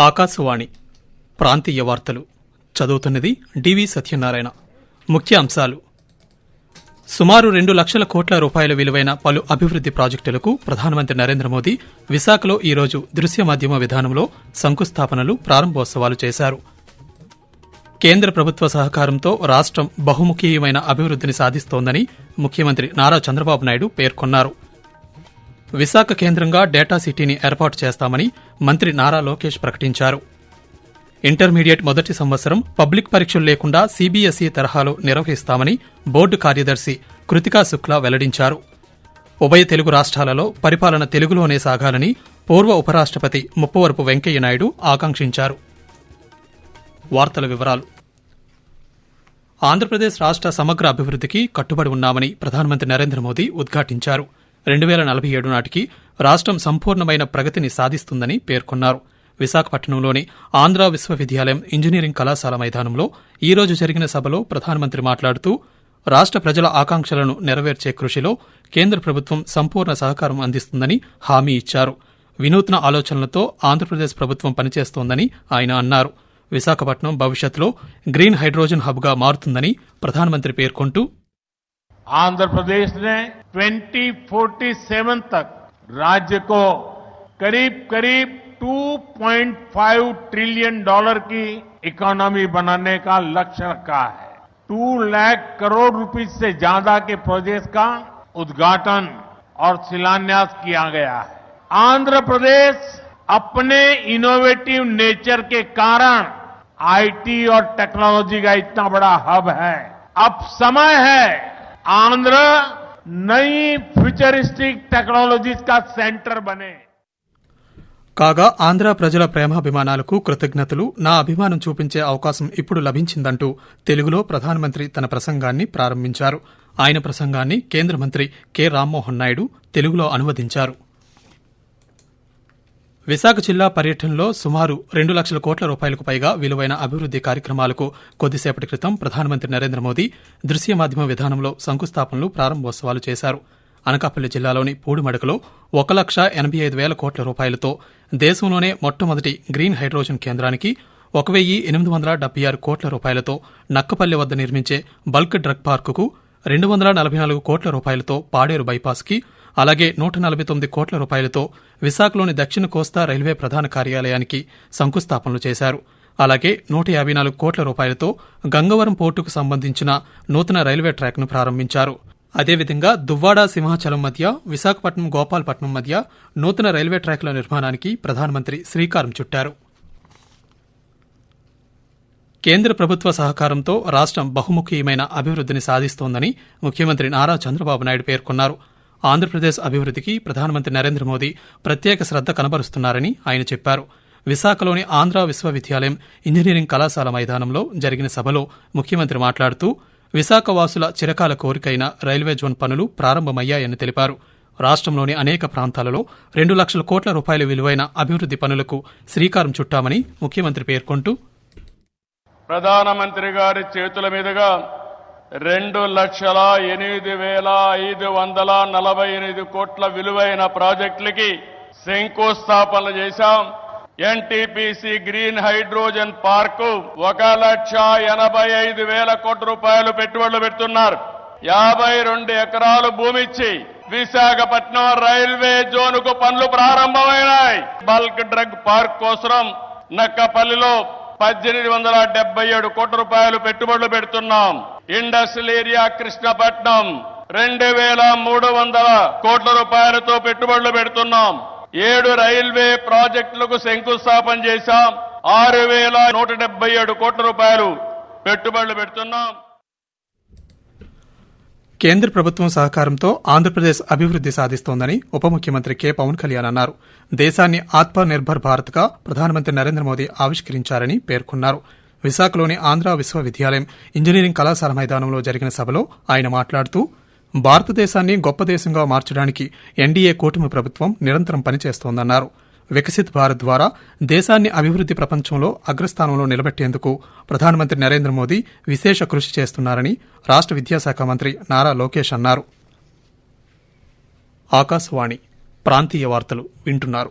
ఆకాశవాణి ప్రాంతీయ వార్తలు. చదువుతున్నది డివి సత్యనారాయణ. ముఖ్య అంశాలు. సుమారు రెండు లక్షల కోట్ల రూపాయల విలువైన పలు అభివృద్ది ప్రాజెక్టులకు ప్రధానమంత్రి నరేంద్ర మోదీ విశాఖలో ఈరోజు దృశ్య మాధ్యమ విధానంలో శంకుస్థాపనలు ప్రారంభోత్సవాలు చేశారు. కేంద్ర ప్రభుత్వ సహకారంతో రాష్ట్రం బహుముఖీయమైన అభివృద్దిని సాధిస్తోందని ముఖ్యమంత్రి నారా చంద్రబాబు నాయుడు పేర్కొన్నారు. విశాఖ కేంద్రంగా డేటా సిటీని ఏర్పాటు చేస్తామని మంత్రి నారా లోకేష్ ప్రకటించారు. ఇంటర్మీడియట్ మొదటి సంవత్సరం పబ్లిక్ పరీక్షలు లేకుండా సీబీఎస్ఈ తరహాలో నిర్వహిస్తామని బోర్డు కార్యదర్శి కృతికా శుక్లా వెల్లడించారు. ఉభయ తెలుగు రాష్ట్రాలలో పరిపాలన తెలుగులోనే సాగాలని పూర్వ ఉపరాష్ట్రపతి ముప్పవరపు వెంకయ్య నాయుడు ఆకాంక్షించారు. వార్తల వివరాలు. ఆంధ్రప్రదేశ్ రాష్ట సమగ్ర అభివృద్దికి కట్టుబడి ఉన్నామని ప్రధానమంత్రి నరేంద్ర మోదీ ఉద్ఘాటించారు. రెండు వేల నలభై ఏడు నాటికి రాష్ట్రం సంపూర్ణమైన ప్రగతిని సాధిస్తుందని పేర్కొన్నారు. విశాఖపట్నంలోని ఆంధ్ర విశ్వవిద్యాలయం ఇంజనీరింగ్ కళాశాల మైదానంలో ఈ రోజు జరిగిన సభలో ప్రధానమంత్రి మాట్లాడుతూ రాష్ట ప్రజల ఆకాంక్షలను నెరవేర్చే కృషిలో కేంద్ర ప్రభుత్వం సంపూర్ణ సహకారం అందిస్తుందని హామీ ఇచ్చారు. వినూత్న ఆలోచనలతో ఆంధ్రప్రదేశ్ ప్రభుత్వం పనిచేస్తోందని ఆయన అన్నారు. విశాఖపట్నం భవిష్యత్తులో గ్రీన్ హైడ్రోజన్ హబ్గా మారుతుందని ప్రధానమంత్రి పేర్కొంటూ आंध्र प्रदेश ने 2047 तक राज्य को करीब करीब 2.5 ट्रिलियन डॉलर की इकोनॉमी बनाने का लक्ष्य रखा है। टू लाख करोड़ रुपीस से ज़्यादा के प्रोजेक्ट का उद्घाटन और शिलान्यास किया गया है। आंध्र प्रदेश अपने इनोवेटिव नेचर के कारण आईटी और टेक्नोलॉजी का इतना बड़ा हब है। अब समय है आंध्र नई फ्यूचरिस्टिक टेक्नोलॉजीज का सेंटर बने కాగా ఆంధ్ర ప్రజల ప్రేమాభిమానాలకు కృతజ్ఞతలు నా అభిమానం చూపించే అవకాశం ఇప్పుడు లభించిందంటూ తెలుగులో ప్రధానమంత్రి తన ప్రసంగాన్ని ప్రారంభించారు ఆయన ప్రసంగాన్ని కేంద్ర మంత్రి కె రామ్మోహన్ నాయుడు తెలుగులో అనువదించారు విశాఖ జిల్లా పర్యటనలో సుమారు రెండు లక్షల కోట్ల రూపాయలకు పైగా విలువైన అభివృద్ది కార్యక్రమాలకు కొద్దిసేపటి క్రితం ప్రధానమంత్రి నరేంద్ర మోదీ దృశ్య మాధ్యమ విధానంలో శంకుస్థాపనలు ప్రారంభోత్సవాలు చేశారు. అనకాపల్లి జిల్లాలోని పూడిమడకలో ఒక లక్ష ఎనభై ఐదు వేల కోట్ల రూపాయలతో దేశంలోనే మొట్టమొదటి గ్రీన్ హైడ్రోజన్ కేంద్రానికి ఒక వెయ్యి ఎనిమిది వందల డెబ్బై ఆరు కోట్ల రూపాయలతో నక్కపల్లి వద్ద నిర్మించే బల్క్ డ్రగ్ పార్కుకు రెండు వందల నలభై నాలుగు కోట్ల రూపాయలతో పాడేరు బైపాస్కి అలాగే నూట నలభై తొమ్మిది కోట్ల రూపాయలతో విశాఖలోని దక్షిణ కోస్తా రైల్వే ప్రధాన కార్యాలయానికి శంకుస్థాపనలు చేశారు. అలాగే నూట యాభై నాలుగు కోట్ల రూపాయలతో గంగవరం పోర్టుకు సంబంధించిన నూతన రైల్వే ట్రాక్ను ప్రారంభించారు. అదేవిధంగా దువ్వాడ సింహాచలం మధ్య విశాఖపట్నం గోపాల్పట్నం మధ్య నూతన రైల్వే ట్రాక్ల నిర్మాణానికి ప్రధానమంత్రి శ్రీకారం చుట్టారు. కేంద్ర ప్రభుత్వ సహకారంతో రాష్ట్రం బహుముఖీయమైన అభివృద్దిని సాధిస్తోందని ముఖ్యమంత్రి నారా చంద్రబాబు నాయుడు పేర్కొన్నారు. ఆంధ్రప్రదేశ్ అభివృద్దికి ప్రధానమంత్రి నరేంద్ర మోదీ ప్రత్యేక శ్రద్ద కనబరుస్తున్నారని ఆయన చెప్పారు. విశాఖలోని ఆంధ్ర విశ్వవిద్యాలయం ఇంజనీరింగ్ కళాశాల మైదానంలో జరిగిన సభలో ముఖ్యమంత్రి మాట్లాడుతూ విశాఖ వాసుల చిరకాల కోరికైన రైల్వే జోన్ పనులు ప్రారంభమయ్యాయని తెలిపారు. రాష్ట్రంలోని అనేక ప్రాంతాలలో రెండు లక్షల కోట్ల రూపాయల విలువైన అభివృద్ది పనులకు శ్రీకారం చుట్టామని ముఖ్యమంత్రి పేర్కొంటూ ప్రధానమంత్రి గారి చేతుల మీదుగా రెండు లక్షల ఎనిమిది వేల ఐదు వందల నలభై ఎనిమిది కోట్ల విలువైన ప్రాజెక్టులకి శంకుస్థాపనలు చేశాం. ఎన్టీపీసీ గ్రీన్ హైడ్రోజన్ పార్కు ఒక లక్ష ఎనభై ఐదు వేల కోట్ల రూపాయలు పెట్టుబడులు పెడుతున్నారు. యాభై రెండు ఎకరాలు భూమి ఇచ్చి విశాఖపట్నం రైల్వే జోన్కు పనులు ప్రారంభమైనాయి. బల్క్ డ్రగ్ పార్క్ కోసం నక్కపల్లిలో పద్దెనిమిది వందల డెబ్బై ఏడు కోట్ల రూపాయలు పెట్టుబడులు పెడుతున్నాం. Industrial area Krishnapatnam. రెండు వేల మూడు వందల కోట్ల రూపాయలతో పెట్టుబడులు పెడుతున్నాం. ఏడు రైల్వే ప్రాజెక్టులకు శంకుస్థాపన చేశాం. ఆరు వేల నూట డెబ్బై ఏడు కోట్ల రూపాయలు పెట్టుబడులు పెడుతున్నాం. కేంద్ర ప్రభుత్వం సహకారంతో ఆంధ్రప్రదేశ్ అభివృద్ది సాధిస్తోందని ఉప ముఖ్యమంత్రి కె. పవన్ కళ్యాణ్ అన్నారు. దేశాన్ని ఆత్మ నిర్భర్ భారత్గా ప్రధానమంత్రి నరేంద్ర మోదీ ఆవిష్కరించారని పేర్కొన్నారు. విశాఖలోని ఆంధ్ర విశ్వవిద్యాలయం ఇంజనీరింగ్ కళాశాల మైదానంలో జరిగిన సభలో ఆయన మాట్లాడుతూ భారతదేశాన్ని గొప్ప దేశంగా మార్చడానికి ఎన్డీఏ కూటమి ప్రభుత్వం నిరంతరం పనిచేస్తోందన్నారు. వికసిత్ భారత్ ద్వారా దేశాన్ని అభివృద్ది ప్రపంచంలో అగ్రస్థానంలో నిలబెట్టేందుకు ప్రధానమంత్రి నరేంద్ర మోదీ విశేష కృషి చేస్తున్నారని రాష్ట విద్యాశాఖ మంత్రి నారా లోకేష్ అన్నారు. ఆకాశవాణి ప్రాంతీయ వార్తలు వింటున్నారు.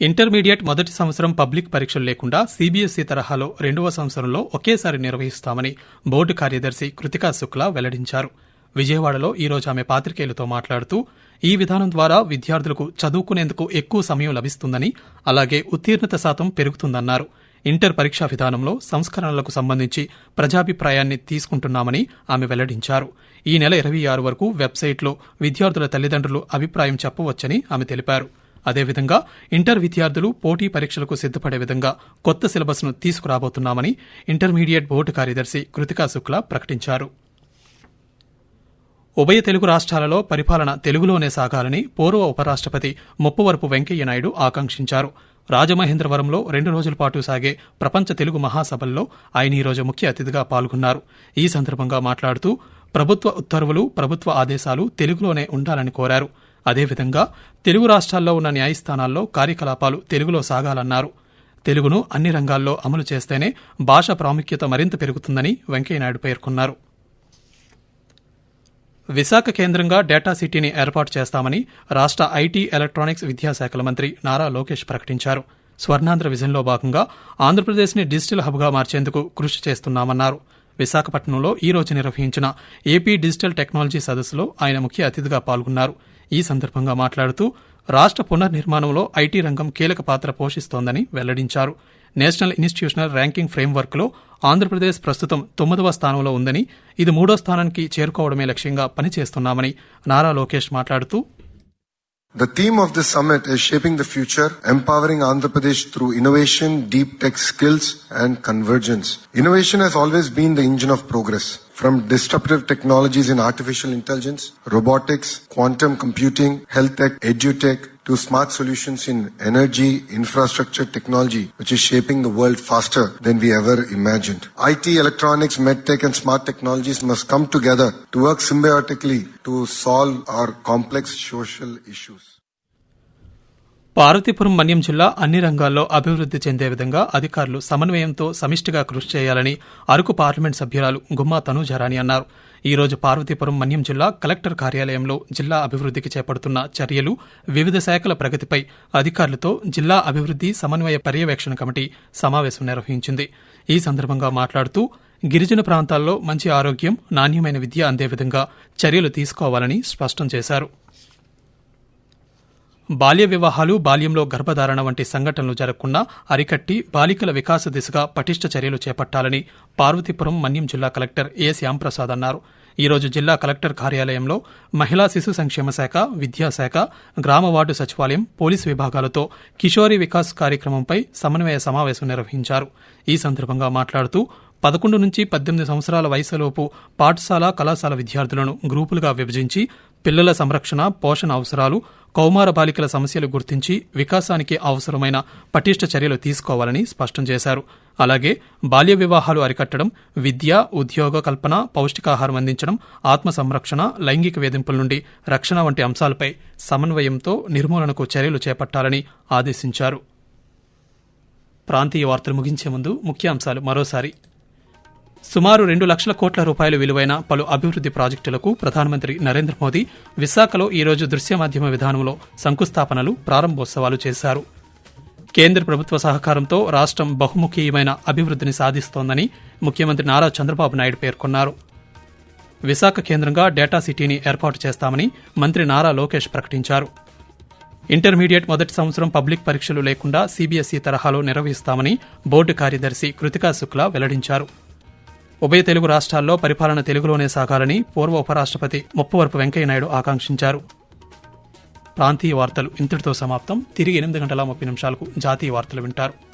ఇంటర్మీడియట్ మొదటి సంవత్సరం పబ్లిక్ పరీక్షలు లేకుండా సీబీఎస్ఈ తరహాలో రెండవ సంవత్సరంలో ఒకేసారి నిర్వహిస్తామని బోర్డు కార్యదర్శి కృతికా శుక్లా వెల్లడించారు. విజయవాడలో ఈరోజు ఆమె పాత్రికేయులతో మాట్లాడుతూ ఈ విధానం ద్వారా విద్యార్థులకు చదువుకునేందుకు ఎక్కువ సమయం లభిస్తుందని అలాగే ఉత్తీర్ణత శాతం పెరుగుతుందన్నారు. ఇంటర్ పరీక్షా విధానంలో సంస్కరణలకు సంబంధించి ప్రజాభిప్రాయాన్ని తీసుకుంటున్నామని ఆమె వెల్లడించారు. ఈ నెల ఇరవై ఆరు వరకు వెబ్సైట్లో విద్యార్థుల తల్లిదండ్రులు అభిప్రాయం చెప్పవచ్చని ఆమె తెలిపారు. అదేవిధంగా ఇంటర్ విద్యార్థులు పోటీ పరీక్షలకు సిద్దపడే విధంగా కొత్త సిలబస్ను తీసుకురాబోతున్నామని ఇంటర్మీడియట్ బోర్డు కార్యదర్శి కృతికా శుక్లా ప్రకటించారు. ఉభయ తెలుగు రాష్ట్రాలలో పరిపాలన తెలుగులోనే సాగాలని పూర్వ ఉపరాష్ట్రపతి ముప్పవరపు వెంకయ్యనాయుడు ఆకాంక్షించారు. రాజమహేంద్రవరంలో రెండు రోజుల పాటు సాగే ప్రపంచ తెలుగు మహాసభల్లో ఆయన ఈ రోజు ముఖ్య అతిథిగా పాల్గొన్నారు. ఈ సందర్భంగా మాట్లాడుతూ ప్రభుత్వ ఉత్తర్వులు ప్రభుత్వ ఆదేశాలు తెలుగులోనే ఉండాలని కోరారు. అదేవిధంగా తెలుగు రాష్ట్రాల్లో ఉన్న న్యాయస్థానాల్లో కార్యకలాపాలు తెలుగులో సాగాలన్నారు. తెలుగును అన్ని రంగాల్లో అమలు చేస్తేనే భాష ప్రాముఖ్యత మరింత పెరుగుతుందని వెంకయ్యనాయుడు పేర్కొన్నారు. విశాఖ కేంద్రంగా డేటా సిటీని ఏర్పాటు చేస్తామని రాష్ట్ర ఐటీ ఎలక్ట్రానిక్స్ విద్యాశాఖల మంత్రి నారా లోకేష్ ప్రకటించారు. స్వర్ణాంధ్ర విజన్లో భాగంగా ఆంధ్రప్రదేశ్ని డిజిటల్ హబ్గా మార్చేందుకు కృషి చేస్తున్నామన్నారు. విశాఖపట్నంలో ఈ రోజు నిర్వహించిన ఏపీ డిజిటల్ టెక్నాలజీ సదస్సులో ఆయన ముఖ్య అతిథిగా పాల్గొన్నారు. ఈ సందర్భంగా మాట్లాడుతూ రాష్ట్ర పునర్నిర్మాణంలో ఐటీ రంగం కీలక పాత్ర పోషిస్తోందని వెల్లడించారు. నేషనల్ ఇన్స్టిట్యూషనల్ ర్యాంకింగ్ ఫ్రేమ్వర్క్లో ఆంధ్రప్రదేశ్ ప్రస్తుతం తొమ్మిదవ స్థానంలో ఉందని ఇది మూడో స్థానానికి చేరుకోవడమే లక్ష్యంగా పనిచేస్తున్నామని నారా లోకేష్ మాట్లాడుతూ The theme of this summit is shaping the future, empowering Andhra Pradesh through innovation, deep tech skills, and convergence. Innovation has always been the engine of progress. From disruptive technologies in artificial intelligence, robotics, quantum computing, health tech, edutech, to smart solutions in energy, infrastructure technology, which is shaping the world faster than we ever imagined. IT, electronics, medtech, and smart technologies must come together to work symbiotically to solve our complex social issues. Parvathipuram Manyam జిల్లా అన్ని రంగాల్లో అభివృద్ది చెందే విధంగా అధికారులు సమన్వయంతో సమిష్టిగా కృషి చేయాలని అరకు పార్లమెంట్ సభ్యురాలు గుమ్మా తనూజరాని అన్నారు. ఈ రోజు పార్వతీపురం మన్యం జిల్లా కలెక్టర్ కార్యాలయంలో జిల్లా అభివృద్దికి చేపడుతున్న చర్యలు వివిధ శాఖల ప్రగతిపై అధికారులతో జిల్లా అభివృద్ది సమన్వయ పర్యవేక్షణ కమిటీ సమావేశం నిర్వహించింది. ఈ సందర్భంగా మాట్లాడుతూ గిరిజన ప్రాంతాల్లో మంచి ఆరోగ్యం నాణ్యమైన విద్య అందే విధంగా చర్యలు తీసుకోవాలని స్పష్టం చేశారు. బాల్య వివాహాలు బాల్యంలో గర్భధారణ వంటి సంఘటనలు జరగకుండా అరికట్టి బాలికల వికాస దిశగా పటిష్ట చర్యలు చేపట్టాలని పార్వతీపురం మన్యం జిల్లా కలెక్టర్ ఏ శ్యాంప్రసాద్ అన్నారు. ఈరోజు జిల్లా కలెక్టర్ కార్యాలయంలో మహిళా శిశు సంక్షేమ శాఖ విద్యాశాఖ గ్రామ వార్డు సచివాలయం పోలీసు విభాగాలతో కిషోరి వికాస్ కార్యక్రమంపై సమన్వయ సమావేశం నిర్వహించారు. ఈ సందర్భంగా మాట్లాడుతూ పదకొండు నుంచి పద్దెనిమిది సంవత్సరాల వయసులోపు పాఠశాల కళాశాల విద్యార్థులను గ్రూపులుగా విభజించి పిల్లల సంరక్షణ పోషణ అవసరాలు కౌమార బాలికల సమస్యలు గుర్తించి వికాసానికి అవసరమైన పటిష్ట చర్యలు తీసుకోవాలని స్పష్టం చేశారు. అలాగే బాల్య వివాహాలు అరికట్టడం విద్య ఉద్యోగ కల్పన పౌష్టికాహారం అందించడం ఆత్మ సంరక్షణ లైంగిక వేధింపుల నుండి రక్షణ వంటి అంశాలపై సమన్వయంతో నిర్మూలనకు చర్యలు చేపట్టాలని ఆదేశించారు. ప్రాంతీయ వార్తలు ముగించే ముందు ముఖ్యాంశాలు మరోసారి. సుమారు రెండు లక్షల కోట్ల రూపాయలు విలువైన పలు అభివృద్ది ప్రాజెక్టులకు ప్రధానమంత్రి నరేంద్ర మోదీ విశాఖలో ఈరోజు దృశ్య మాధ్యమ విధానంలో శంకుస్థాపనలు ప్రారంభోత్సవాలు చేశారు. కేంద్ర ప్రభుత్వ సహకారంతో రాష్ట్రం బహుముఖీయమైన అభివృద్దిని సాధిస్తోందని ముఖ్యమంత్రి నారా చంద్రబాబు నాయుడు పేర్కొన్నారు. విశాఖ కేంద్రంగా డేటా సిటీని ఏర్పాటు చేస్తామని మంత్రి నారా లోకేష్ ప్రకటించారు. ఇంటర్మీడియట్ మొదటి సంవత్సరం పబ్లిక్ పరీక్షలు లేకుండా సీబీఎస్ఈ తరహాలో నిర్వహిస్తామని బోర్డు కార్యదర్శి కృతికా శుక్లా వెల్లడించారు. ఉభయ తెలుగు రాష్ట్రాల్లో పరిపాలన తెలుగులోనే సాగాలని పూర్వ ఉపరాష్ట్రపతి ముప్పవరపు వెంకయ్యనాయుడు ఆకాంక్షించారు. ప్రాంతీయ వార్తలు ఇంతటితో సమాప్తం. తిరిగి ఎనిమిది గంటల ముప్పై నిమిషాలకు జాతీయ వార్తలు వింటారు.